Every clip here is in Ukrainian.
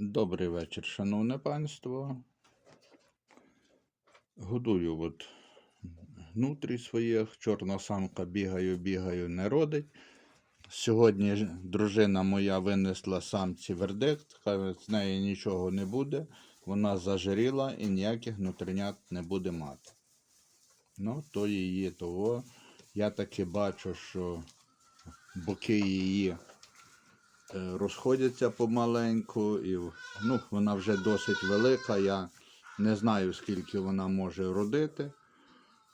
Добрий вечір, шановне панство. Годую от внутрі своїх. Чорна самка бігаю, бігаю, не родить. Сьогодні дружина моя винесла самці вердикт, каже, з неї нічого не буде. Вона зажиріла і ніяких внутрінят не буде мати. Ну, то її того. Я таки бачу, що боки її розходяться помаленьку, і ну, вона вже досить велика. Я не знаю, скільки вона може родити.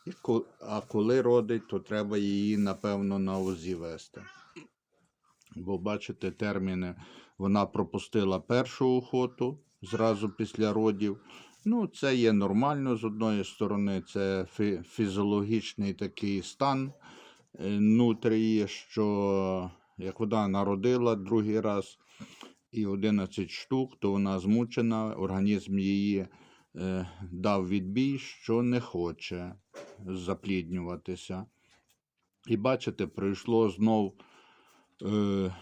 І, а коли родить, то треба її, напевно, на ОЗІ вести. Бо бачите, терміни вона пропустила першу охоту зразу після родів. Ну, це є нормально з одної сторони, це фі- фізіологічний такий стан е, нутрії, що як вона народила другий раз і 11 штук, то вона змучена, організм її е, дав відбій, що не хоче запліднюватися. І бачите, пройшло знов е,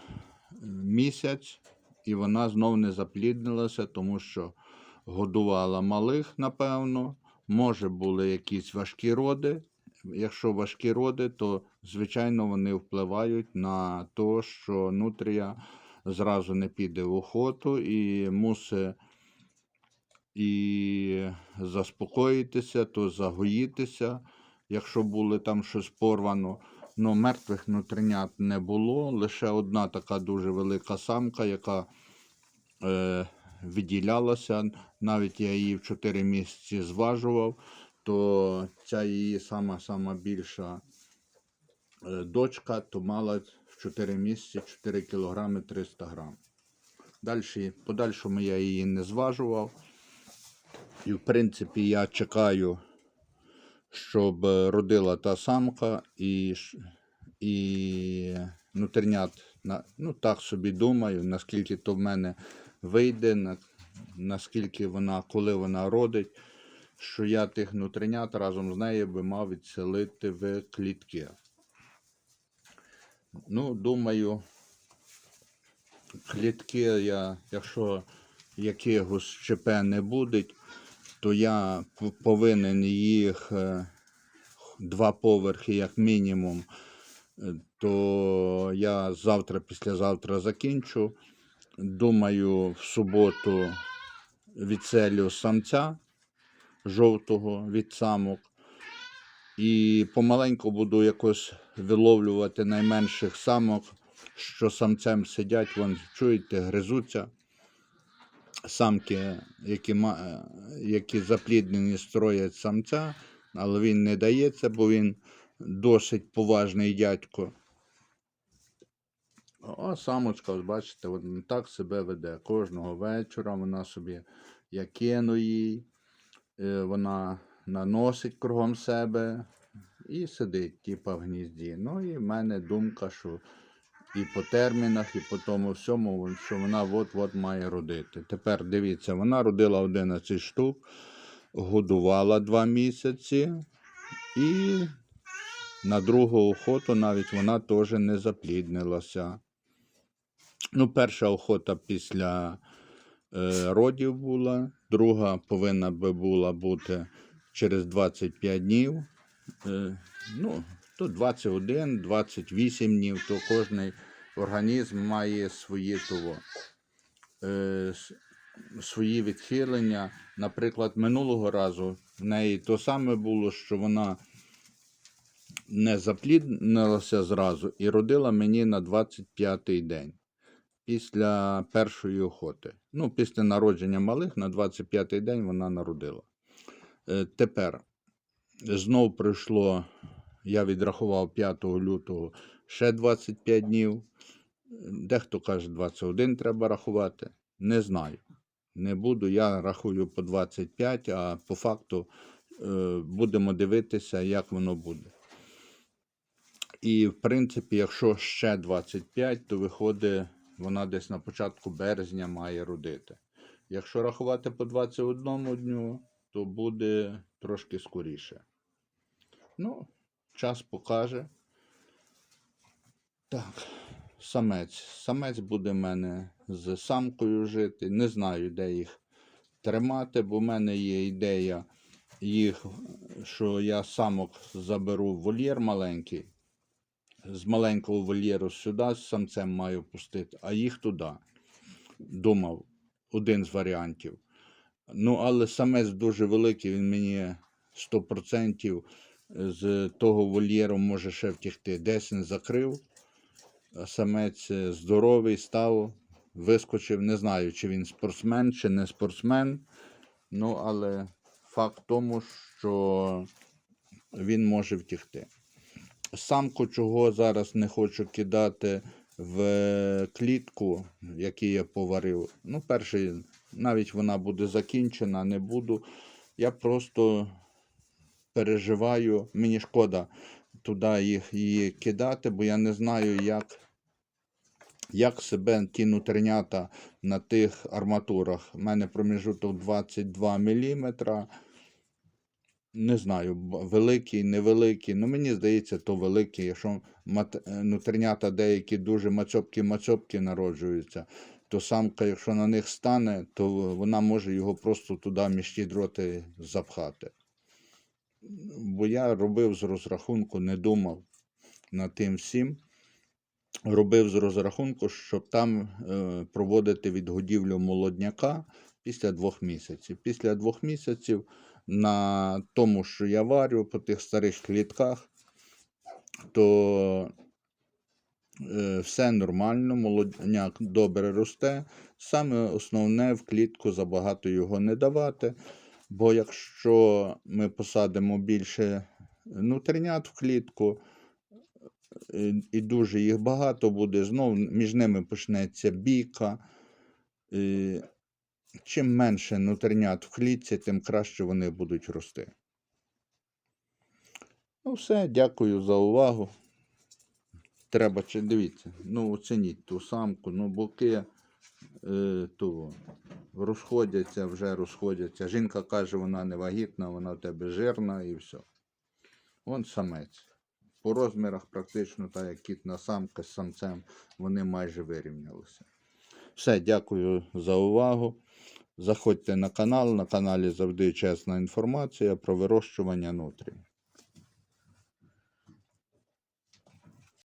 місяць, і вона знов не запліднилася, тому що годувала малих, напевно. Може, були якісь важкі роди. Якщо важкі роди, то звичайно вони впливають на те, що нутрія зразу не піде в охоту і мусить і заспокоїтися, то загоїтися, якщо були там щось порвано. Ну, мертвих нутринят не було. Лише одна така дуже велика самка, яка е, виділялася. Навіть я її в 4 місяці зважував, то ця її сама сама більша е, дочка, то мала в 4 місяці 4 кілограми 300 грам. Дальше, подальшому я її не зважував. І, в принципі, я чекаю, щоб е, родила та самка і, і нутринят, на- ну так собі думаю, наскільки то в мене вийде, наскільки вона, коли вона родить, що я тих нутринят разом з нею би мав відселити в клітки. Ну, думаю, клітки я, якщо якихось ЧП не буде, то я повинен їх е, два поверхи, як мінімум, е, то я завтра, післязавтра закінчу. Думаю, в суботу відселю самця жовтого від самок. І помаленьку буду якось виловлювати найменших самок, що самцем сидять, вон, чуєте, гризуться. Самки, які, які запліднені, строять самця, але він не дається, бо він досить поважний дядько. А самочка, ось бачите, от так себе веде. Кожного вечора вона собі, я кину їй, вона наносить кругом себе і сидить, типа в гнізді. Ну і в мене думка, що і по термінах, і по тому всьому, що вона от-от має родити. Тепер дивіться, вона родила 11 штук, годувала 2 місяці, і на другу охоту навіть вона теж не запліднилася. Ну, перша охота після е, родів була, друга повинна би була бути через 25 днів. Е, ну, то 21, 28 днів, то кожний організм має свої того, е, свої відхилення. Наприклад, минулого разу в неї то саме було, що вона не запліднилася зразу і родила мені на 25-й день після першої охоти. Ну, після народження малих на 25-й день вона народила. Е, тепер знов пройшло, я відрахував 5 лютого ще 25 днів. Дехто каже, 21 треба рахувати. Не знаю. Не буду. Я рахую по 25, а по факту е, будемо дивитися, як воно буде. І, в принципі, якщо ще 25, то виходить, вона десь на початку березня має родити. Якщо рахувати по 21 дню, то буде трошки скоріше. Ну, час покаже. Так, самець. Самець буде в мене з самкою жити. Не знаю, де їх тримати, бо в мене є ідея їх, що я самок заберу в вольєр маленький. З маленького вольєру сюди з самцем маю пустити, а їх туди. Думав, один з варіантів. Ну, але самець дуже великий, він мені 100% з того вольєру може ще втікти. Десь не закрив. А Самець е, здоровий став, вискочив. Не знаю, чи він спортсмен, чи не спортсмен. Ну, але факт в тому, що він може втікти. Самку, чого зараз не хочу кидати в клітку, яку я поварив. Ну, перший, навіть вона буде закінчена, не буду. Я просто переживаю, мені шкода туди їх її кидати, бо я не знаю, як, як себе ті нутринята на тих арматурах. У мене проміжуток 22 мм. Не знаю, великий, невеликий. Ну, мені здається, то великий. Якщо мат... нутринята деякі дуже мацьопки-мацьопки народжуються, то самка, якщо на них стане, то вона може його просто туди між дроти запхати. Бо я робив з розрахунку, не думав над тим всім. Робив з розрахунку, щоб там е, проводити відгодівлю молодняка після двох місяців. Після двох місяців на тому, що я варю по тих старих клітках, то е, все нормально, молодняк добре росте. Саме основне в клітку забагато його не давати. Бо якщо ми посадимо більше нутринят в клітку, е, і дуже їх багато буде, знову між ними почнеться бійка. Чим менше нутринят в клітці, тим краще вони будуть рости. Ну, все, дякую за увагу. Треба чи дивіться, ну оцініть ту самку, ну боки е, ту, розходяться, вже розходяться. Жінка каже, вона не вагітна, вона в тебе жирна і все. Вон самець. По розмірах практично так, як кітна самка з самцем, вони майже вирівнялися. Все, дякую за увагу. Заходьте на канал. На каналі завжди чесна інформація про вирощування нутрій.